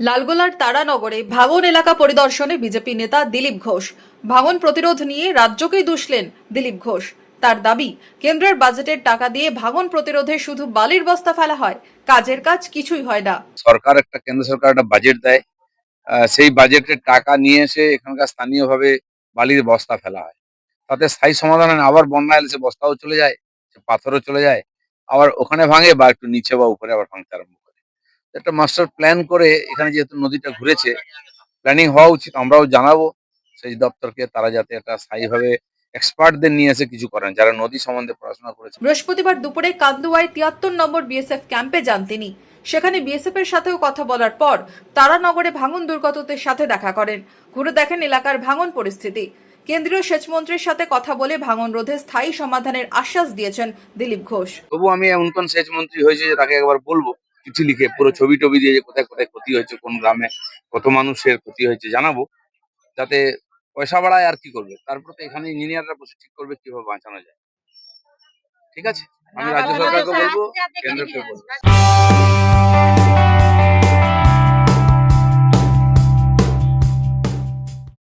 লালগোলার তারানগরে ভাঙন এলাকা পরিদর্শনে বিজেপি নেতা দিলীপ ঘোষ। ভাঙন প্রতিরোধ নিয়ে রাজ্যকেই দুষলেন দিলীপ ঘোষ। তার দাবি, কেন্দ্রের বাজেটের টাকা দিয়ে ভাঙন প্রতিরোধে শুধু বালির বস্তা ফেলা হয়, কাজের কাজ কিছুই হয় না। সরকার একটা, কেন্দ্র সরকার একটা বাজেট দেয় সেই বাজেটের টাকা নিয়ে এসে এখানকার স্থানীয়ভাবে বালির বস্তা ফেলা হয়। তাতে স্থায়ী সমাধান আবার বন্যা এলে সে বস্তাও চলে যায় পাথরও চলে যায়। আবার ওখানে ভাঙে বা একটু নিচে বা উপরে আবার ভাঙতে আরম্ভ করে। একটা মাস্টার প্ল্যান করে এখানে যেহেতু নদীটা ঘুরেছে প্ল্যানিং হওয়া উচিত আমরাও জানাব। সেই দপ্তরকে তারা যাতে একটা স্থায়ীভাবে এক্সপার্টদের নিয়ে এসে কিছু করেন যারা নদী সম্বন্ধে পড়াশোনা করেছে। বৃহস্পতিবার দুপুরে কান্দুয়ায় তিয়াত্তর নম্বর বিএসএফ ক্যাম্পে যান তিনি। সেখানে বিএসএফ এর সাথেও কথা বলার পর তারানগরে ভাঙন দুর্গতদের সাথে দেখা করেন। ঘুরে দেখেন এলাকার ভাঙন পরিস্থিতি। কেন্দ্রীয় সেচমন্ত্রীর সাথে কথা বলে ভাঙন রোধে স্থায়ী সমাধানের আশ্বাস দিয়েছেন দিলীপ ঘোষ। তবু আমি নতুন সেচ মন্ত্রী হয়েছে যে তাকে একবার বলব? চিঠি লিখে পুরো ছবি টবি দিয়ে যে কোথায় কোথায় ক্ষতি হয়েছে কোন গ্রামে কত মানুষের ক্ষতি হয়েছে জানাব। যাতে পয়সা বাড়ায় আর কি করবে? তারপর তো এখানে ইঞ্জিনিয়াররা বসে ঠিক করবে কীভাবে বাঁচানো যায়। ঠিক আছে? আমি রাজ্য সরকারকে বলব কেন্দ্রকে বলব।